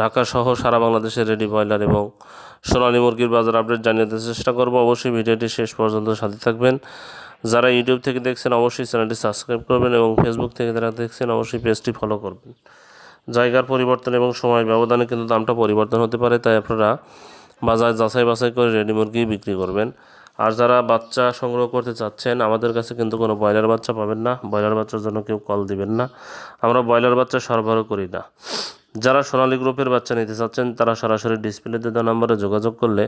ঢাকা সহ সারা বাংলাদেশের ready broiler এবং সোনালী মুরগির বাজার আপডেট জানিয়ে দিতে চেষ্টা করব। অবশ্যই ভিডিওটি শেষ পর্যন্ত সাথে থাকবেন। যারা ইউটিউব থেকে দেখছেন, অবশ্যই চ্যানেলটি সাবস্ক্রাইব করবেন এবং ফেসবুক থেকে যারা দেখছেন, অবশ্যই পেজটি ফলো করবেন। জায়গার পরিবর্তন এবং সময় ব্যবধানে কিন্তু দামটা পরিবর্তন হতে পারে, তাই আপনারা বাজার যাচাই বাছাই করে রেডি মুরগি বিক্রি করবেন। আর যারা বাচ্চা সংগ্রহ করতে চাচ্ছেন, আমাদের কাছে কিন্তু কোনো ব্রয়লার বাচ্চা পাবেন না। ব্রয়লার বাচ্চার জন্য কেউ কল দিবেন না। আমরা ব্রয়লার বাচ্চা সরবরাহ করি না। যারা সোনালী গ্রুপের বাচ্চা নিতে চাচ্ছেন, তারা সরাসরি ডিসপ্লেতে দেওয়া নম্বরে যোগাযোগ করলে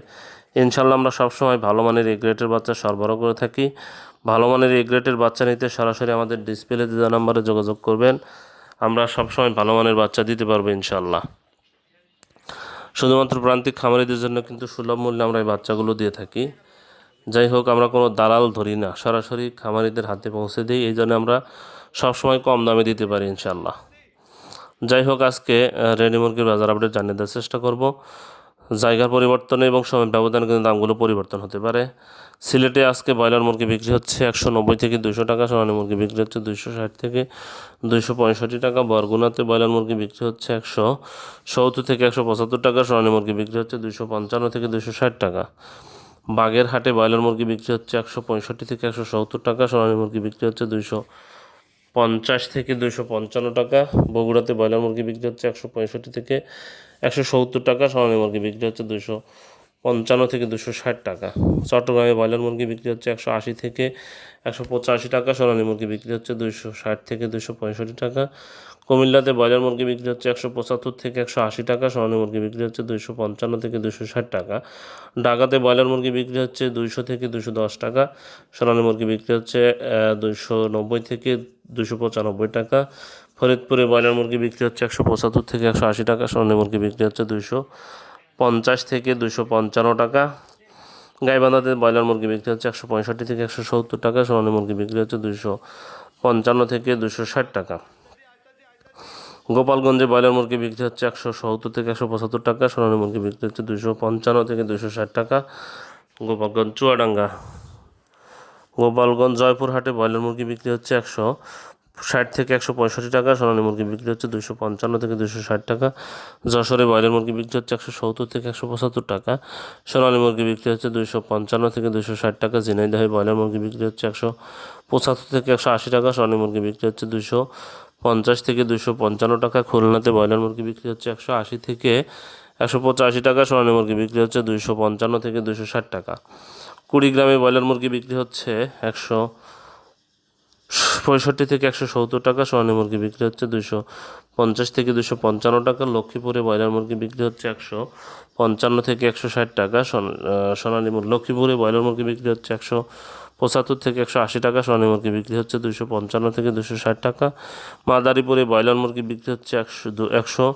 ইনশাল্লাহ আমরা সবসময় ভালো মানের এ গ্রেটের বাচ্চা সরবরাহ করে থাকি। ভালো মানের এ গ্রেটের বাচ্চা নিতে সরাসরি আমাদের ডিসপ্লেতে দেওয়া নম্বরে যোগাযোগ করবেন। আমরা সবসময় ভালো মানের বাচ্চা দিতে পারব ইনশাল্লাহ। শুধুমাত্র প্রান্তিক খামারিদের জন্য কিন্তু সুলভ মূল্যে আমরা এই বাচ্চাগুলো দিয়ে থাকি। যাই হোক, আমরা কোনো দালাল ধরি না, সরাসরি খামারিদের হাতে পৌঁছে দিই। এই জন্য আমরা সবসময় কম দামে দিতে পারি ইনশাল্লাহ। যাই হোক আজকে রেডি মুরগির বাজার আপডেট জানিয়ে দেওয়ার চেষ্টা করব। জায়গার পরিবর্তনে এবং সময় ব্যবধানে কিন্তু দামগুলো পরিবর্তন হতে পারে। সিলেটে আজকে ব্রয়লার মুরগি বিক্রি হচ্ছে একশো নব্বই থেকে দুশো টাকা, সোনালী মুরগি বিক্রি হচ্ছে দুশো ষাট থেকে দুশো পঁয়ষট্টি টাকা, বরগুনাতে ব্রয়লার মুরগি বিক্রি হচ্ছে একশো সত্তর থেকে একশো পঁচাত্তর টাকা, সোনালী মুরগি বিক্রি হচ্ছে দুশো পঞ্চান্ন থেকে দুশো ষাট টাকা। বাগের হাটে ব্রয়লার মুরগি বিক্রি হচ্ছে একশো পঁয়ষট্টি থেকে একশো সত্তর টাকা, সোনালী মুরগি বিক্রি হচ্ছে দুশো পঞ্চাশ থেকে দুশো পঞ্চান্ন টাকা। বগুড়াতে ব্রয়লার মুরগি বিক্রি হচ্ছে একশো পঁয়ষট্টি থেকে একশো সত্তর টাকা। সোনালী মুরগি বিক্রি হচ্ছে দুশো পঞ্চান্ন থেকে দুশো ষাট টাকা। চট্টগ্রামে ব্রয়লার মুরগি বিক্রি হচ্ছে একশো আশি থেকে একশো পঁচাশি টাকা। সোনালী মুরগি বিক্রি হচ্ছে দুশো ষাট থেকে দুশো পঁয়ষট্টি টাকা। কুমিল্লাতে ব্রয়লার মুরগি বিক্রি হচ্ছে একশো পঁচাত্তর থেকে একশো আশি টাকা। সোনালী মুরগি বিক্রি হচ্ছে দুশো পঞ্চান্ন থেকে দুশো ষাট টাকা। ঢাকাতে ব্রয়লার মুরগি বিক্রি হচ্ছে দুশো থেকে দুশো দশ টাকা। সোনালী মুরগি বিক্রি হচ্ছে দুশো নব্বই থেকে দুশো পঁচানব্বই টাকা। ফরিদপুরে ব্রয়লার মুরগি বিক্রি হচ্ছে একশো পঁচাত্তর থেকে একশো আশি টাকা সোনালী মুরগি বিক্রি হচ্ছে দুশো পঞ্চাশ থেকে দুশো পঞ্চান্ন টাকা। গাইবান্ধাতে ব্রয়লার মুরগি বিক্রি হচ্ছে একশো পঁয়ষট্টি থেকে একশো সত্তর টাকা সোনালী মুরগি বিক্রি হচ্ছে দুশো পঞ্চান্ন থেকে দুশো ষাট টাকা। গোপালগঞ্জে ব্রয়লার মুরগি বিক্রি হচ্ছে একশো সত্তর থেকে একশো পঁচাত্তর টাকা সোনালী মুরগি বিক্রি হচ্ছে দুশো পঞ্চান্ন থেকে দুশো ষাট টাকা। গোপালগঞ্জ চুয়াডাঙ্গা গোপালগঞ্জ জয়পুরহাটে ব্রয়লার মুরগি বিক্রি হচ্ছে একশো ষাট থেকে একশো পঁয়ষট্টি টাকা, সোনালী মুরগি বিক্রি হচ্ছে দুশো পঞ্চান্ন থেকে দুশো ষাট টাকা, যশোরে ব্রয়লার মুরগি বিক্রি হচ্ছে একশো সত্তর থেকে একশো পঁচাত্তর টাকা, সোনালী মুরগি বিক্রি হচ্ছে দুশো পঞ্চান্ন থেকে দুশো ষাট টাকা, ঝিনাইদহে ব্রয়লার মুরগি বিক্রি হচ্ছে একশো পঁচাত্তর থেকে একশো আশি টাকা, সোনালী মুরগি বিক্রি হচ্ছে দুশো পঞ্চাশ থেকে দুশো পঞ্চান্ন টাকা, খুলনাতে ব্রয়লার মুরগি বিক্রি হচ্ছে একশো আশি থেকে একশো পঁচাশি টাকা, সোনালী মুরগি বিক্রি হচ্ছে দুশো পঞ্চান্ন থেকে দুশো ষাট টাকা। কুড়িগ্রামে ব্রয়লার মুরগি বিক্রি হচ্ছে একশো পঁয়ষট্টি থেকে একশো সত্তর টাকা সোনালী মুরগি বিক্রি হচ্ছে দুশো পঞ্চাশ থেকে দুশো পঞ্চান্ন টাকা, লক্ষ্মীপুরে ব্রয়লার মুরগি বিক্রি হচ্ছে একশো পঞ্চান্ন থেকে একশো ষাট টাকা সোনালী মুরগি লক্ষ্মীপুরে ব্রয়লার মুরগি বিক্রি হচ্ছে একশো পঁচাত্তর থেকে একশো আশি টাকা সোনালী মুরগি বিক্রি হচ্ছে দুশো পঞ্চান্ন থেকে দুশো ষাট টাকা, মাদারীপুরে ব্রয়লার মুরগি বিক্রি হচ্ছে একশো একশো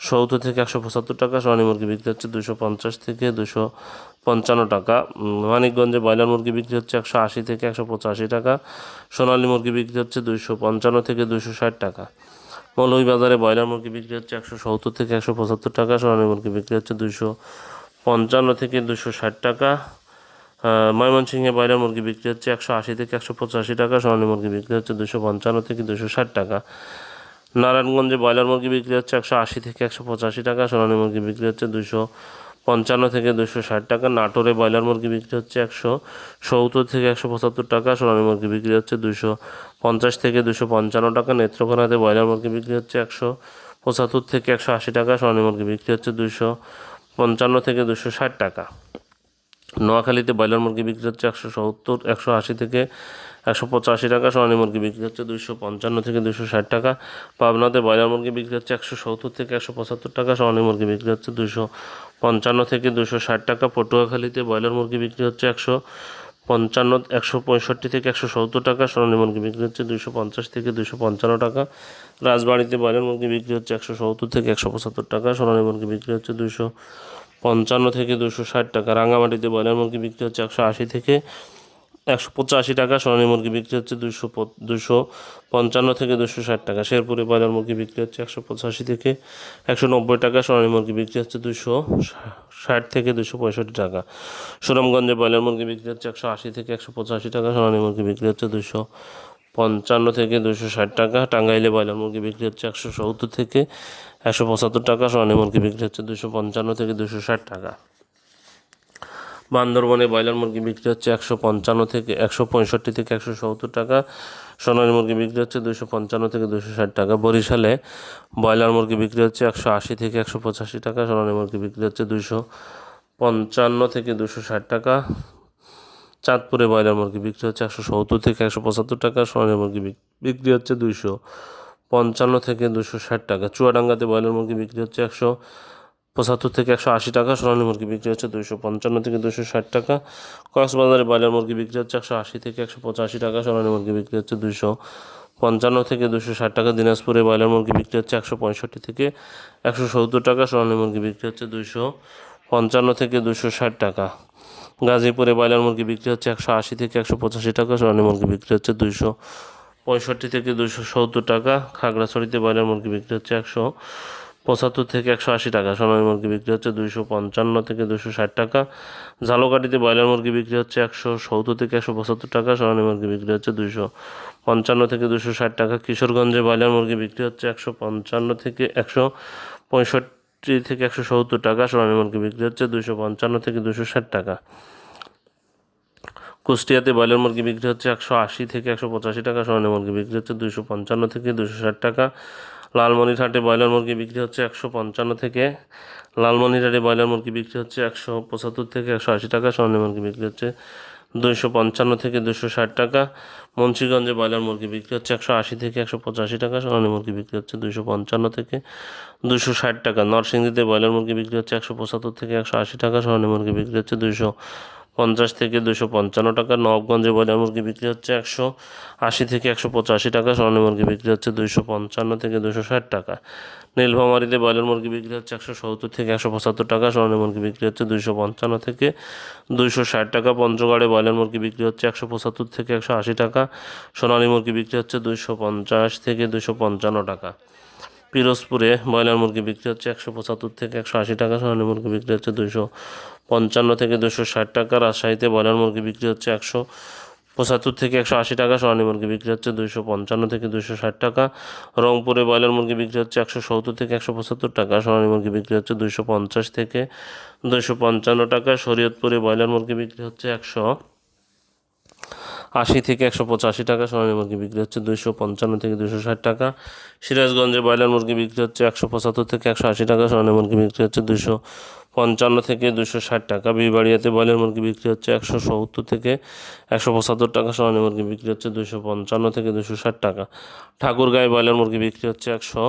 সত্তর থেকে একশো পঁচাত্তর টাকা সোনালী মুরগি বিক্রি হচ্ছে দুশো পঞ্চাশ থেকে দুশো পঞ্চান্ন টাকা। মানিকগঞ্জে ব্রয়লার মুরগি বিক্রি হচ্ছে একশো আশি থেকে একশো পঁচাশি টাকা, সোনালী মুরগি বিক্রি হচ্ছে দুশো পঞ্চান্ন থেকে দুশো ষাট টাকা। মৌলভীবাজারে ব্রয়লার মুরগি বিক্রি হচ্ছে একশো সত্তর থেকে একশো পঁচাত্তর টাকা, সোনালী মুরগি বিক্রি হচ্ছে দুশো পঞ্চান্ন থেকে দুশো ষাট টাকা। ময়মনসিংহে ব্রয়লার মুরগি বিক্রি হচ্ছে একশো আশি থেকে একশো পঁচাশি টাকা, সোনালী মুরগি বিক্রি হচ্ছে দুশো পঞ্চান্ন থেকে দুশো ষাট টাকা। নারায়ণগঞ্জে ব্রয়লার মুরগি বিক্রি হচ্ছে একশো আশি থেকে একশো পঁচাশি টাকা, সোনালী মুরগি বিক্রি হচ্ছে দুশো পঞ্চান্ন থেকে দুশো ষাট টাকা, নাটোরে ব্রয়লার মুরগি বিক্রি হচ্ছে একশো সত্তর থেকে একশো পঁচাত্তর টাকা, সোনালী মুরগি বিক্রি হচ্ছে দুশো পঞ্চাশ থেকে দুশো পঞ্চান্ন টাকা, নেত্রকোনাতে ব্রয়লার মুরগি বিক্রি হচ্ছে একশো পঁচাত্তর থেকে একশো আশি টাকা, সোনালী মুরগি বিক্রি হচ্ছে দুশো পঞ্চান্ন থেকে দুশো ষাট টাকা। নোয়াখালীতে ব্রয়লার মুরগি বিক্রি হচ্ছে একশো সত্তর, একশো আশি থেকে একশো পঁচাশি টাকা, সোনালী মুরগি বিক্রি হচ্ছে দুশো পঞ্চান্ন থেকে দুশো ষাট টাকা। পাবনাতে ব্রয়লার মুরগি বিক্রি হচ্ছে একশো সত্তর থেকে একশো পঁচাত্তর টাকা, সোনালী মুরগি বিক্রি হচ্ছে দুশো পঞ্চান্ন থেকে দুশো ষাট টাকা। পটুয়াখালীতে ব্রয়লার মুরগি বিক্রি হচ্ছে একশো পঞ্চান্ন, একশো পঁয়ষট্টি থেকে একশো সত্তর টাকা, সোনালী মুরগি বিক্রি হচ্ছে দুশো পঞ্চাশ থেকে দুশো পঞ্চান্ন টাকা। রাজবাড়িতে ব্রয়লার মুরগি বিক্রি হচ্ছে একশো সত্তর থেকে একশো পঁচাত্তর টাকা, সোনালী মুরগি বিক্রি হচ্ছে দুশো পঞ্চান্ন থেকে দুশো ষাট টাকা। রাঙামাটিতে ব্রয়লার মুরগি বিক্রি হচ্ছে একশো আশি থেকে একশো পঁচাশি টাকা, সোনালী মুরগি বিক্রি হচ্ছে দুশো দুশো পঞ্চান্ন থেকে দুশো ষাট টাকা। শেরপুরে ব্রয়লার মুরগি বিক্রি হচ্ছে একশো পঁচাশি থেকে একশো নব্বই টাকা, সোনালী মুরগি বিক্রি হচ্ছে দুশো ষাট থেকে দুশো পঁয়ষট্টি টাকা। সুনামগঞ্জে ব্রয়লার মুরগি বিক্রি হচ্ছে একশো আশি থেকে একশো পঁচাশি টাকা, সোনালী মুরগি বিক্রি হচ্ছে দুশো পঞ্চান্ন থেকে দুশো ষাট টাকা, টাঙ্গাইলে ব্রয়লার মুরগি বিক্রি হচ্ছে একশো সত্তর থেকে একশো পঁচাত্তর টাকা সোনালী মুরগি বিক্রি হচ্ছে দুশো পঞ্চান্ন থেকে দুশো ষাট টাকা। বান্দরবনে ব্রয়লার মুরগি বিক্রি হচ্ছে একশো পঞ্চান্ন থেকে একশো পঁয়ষট্টি থেকে একশো সত্তর টাকা, সোনালী মুরগি বিক্রি হচ্ছে দুশো পঞ্চান্ন থেকে দুশো ষাট টাকা। বরিশালে ব্রয়লার মুরগি বিক্রি হচ্ছে একশো আশি থেকে একশো পঁচাশি টাকা, সোনালী মুরগি বিক্রি হচ্ছে দুশো পঞ্চান্ন থেকে দুশো ষাট টাকা। চাঁদপুরে ব্রয়লার মুরগি বিক্রি হচ্ছে একশো সত্তর থেকে একশো পঁচাত্তর টাকা, সোনালী মুরগি বিক্রি হচ্ছে দুশো পঞ্চান্ন থেকে দুশো ষাট টাকা। চুয়াডাঙ্গাতে ব্রয়লার মুরগি বিক্রি হচ্ছে একশো পঁচাত্তর থেকে একশো আশি টাকা, সোনালী মুরগি বিক্রি হচ্ছে দুশো পঞ্চান্ন থেকে দুশো ষাট টাকা। কক্সবাজারে ব্রয়লার মুরগি বিক্রি হচ্ছে একশো আশি থেকে একশো পঁচাশি টাকা, সোনালী মুরগি বিক্রি হচ্ছে দুশো পঞ্চান্ন থেকে দুশো ষাট টাকা। দিনাজপুরে ব্রয়লার মুরগি বিক্রি হচ্ছে একশো পঁয়ষট্টি থেকে একশো সত্তর টাকা, সোনালী মুরগি বিক্রি হচ্ছে দুশো পঞ্চান্ন থেকে দুশো ষাট টাকা। গাজীপুরে ব্রয়লার মুরগি বিক্রি হচ্ছে একশো আশি থেকে একশো পঁচাশি টাকা, সোনালী মুরগি বিক্রি হচ্ছে দুশো পঁয়ষট্টি থেকে দুশো সত্তর টাকা, খাগড়াছড়িতে ব্রয়লার মুরগি বিক্রি হচ্ছে একশো পঁচাত্তর থেকে একশো আশি টাকা, সোনালী মুরগি বিক্রি হচ্ছে দুশো পঞ্চান্ন থেকে দুশো ষাট টাকা। ঝালকাঠিতে ব্রয়লার মুরগি বিক্রি হচ্ছে একশো সত্তর থেকে একশো পঁচাত্তর টাকা, সোনালী মুরগি বিক্রি হচ্ছে দুশো পঞ্চান্ন থেকে দুশো ষাট টাকা। কিশোরগঞ্জে ব্রয়লার মুরগি বিক্রি হচ্ছে একশো পঞ্চান্ন থেকে একশো পঁয়ষট্টি থেকে একশো সত্তর টাকা মুরগি বিক্রি হচ্ছে দুশো পঞ্চান্ন থেকে দুশো ষাট টাকা। কুষ্টিয়াতে ব্রয়লার মুরগি বিক্রি হচ্ছে একশো আশি থেকে একশো পঁচাশি টাকা সোনালী মুরগি বিক্রি হচ্ছে দুশো পঞ্চান্ন থেকে দুশো ষাট টাকা। লালমনিরহাটে ব্রয়লার মুরগি বিক্রি হচ্ছে একশো পঞ্চান্ন থেকে, লালমনিরহাটে ব্রয়লার মুরগি বিক্রি হচ্ছে একশো পঁচাত্তর থেকে একশো আশি টাকা সোনালী মুরগি বিক্রি হচ্ছে দুইশো পঞ্চান্ন থেকে দুশো ষাট টাকা। মুন্সিগঞ্জে ব্রয়লার মুরগি বিক্রি হচ্ছে একশো আশি থেকে একশো পঁচাশি টাকা, সোনালী মুরগি বিক্রি হচ্ছে দুশো পঞ্চান্ন থেকে দুশো ষাট টাকা। নরসিংদীতে ব্রয়লার মুরগি বিক্রি হচ্ছে একশো পঁচাত্তর থেকে একশো আশি টাকা, সোনালী মুরগি বিক্রি হচ্ছে দুশো পঞ্চাশ থেকে দুশো পঞ্চান্ন টাকা। নবগঞ্জে ব্রয়লার মুরগি বিক্রি হচ্ছে একশো আশি থেকে একশো পঁচাশি টাকা। সোনালী মুরগি বিক্রি হচ্ছে দুশো পঞ্চান্ন থেকে দুশো ষাট টাকা। নীলফামারিতে ব্রয়লার মুরগি বিক্রি হচ্ছে একশো সত্তর থেকে একশো পঁচাত্তর টাকা। সোনালী মুরগি বিক্রি হচ্ছে দুশো পঞ্চান্ন থেকে দুশো ষাট টাকা। পঞ্চগড়ে ব্রয়লার মুরগি বিক্রি হচ্ছে একশো পঁচাত্তর থেকে একশো আশি টাকা। সোনালী মুরগি বিক্রি হচ্ছে দুশো পঞ্চাশ থেকে দুশো পঞ্চান্ন টাকা। পিরোজপুরে ব্রয়লার মুরগি বিক্রি হচ্ছে একশো পঁচাত্তর থেকে একশো আশি টাকা, সোনালী মুরগি বিক্রি হচ্ছে দুশো পঞ্চান্ন থেকে দুশো ষাট টাকা, রাজশাহীতে ব্রয়লার মুরগি বিক্রি হচ্ছে একশো পঁচাত্তর থেকে একশো আশি টাকা, সোনালী মুরগি বিক্রি হচ্ছে দুশো পঞ্চান্ন থেকে দুশো ষাট টাকা, রংপুরে ব্রয়লার মুরগি বিক্রি হচ্ছে একশো সত্তর থেকে একশো পঁচাত্তর টাকা, সোনালী মুরগি বিক্রি হচ্ছে দুশো পঞ্চাশ থেকে দুশো পঞ্চান্ন টাকা, শরীয়তপুরে ব্রয়লার মুরগি বিক্রি হচ্ছে একশো আশি থেকে একশো পঁচাশি টাকা, সোনালী মুরগি বিক্রি হচ্ছে দুশো পঞ্চান্ন থেকে দুশো ষাট টাকা। সিরাজগঞ্জে ব্রয়লার মুরগি বিক্রি হচ্ছে একশো পঁচাত্তর থেকে একশো আশি টাকা, সোনালী মুরগি বিক্রি হচ্ছে দুশো পঞ্চান্ন থেকে দুশো ষাট টাকা। বিবাড়িয়াতে ব্রয়লার মুরগি বিক্রি হচ্ছে একশো সত্তর থেকে একশো পঁচাত্তর টাকা, সোনালী মুরগি বিক্রি হচ্ছে দুশো পঞ্চান্ন থেকে দুশো ষাট টাকা। ঠাকুরগাঁয়ে ব্রয়লার মুরগি বিক্রি হচ্ছে একশো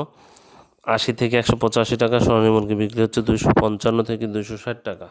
আশি থেকে একশো পঁচাশি টাকা, সোনালী মুরগি বিক্রি হচ্ছে দুশো পঞ্চান্ন থেকে দুশো ষাট টাকা।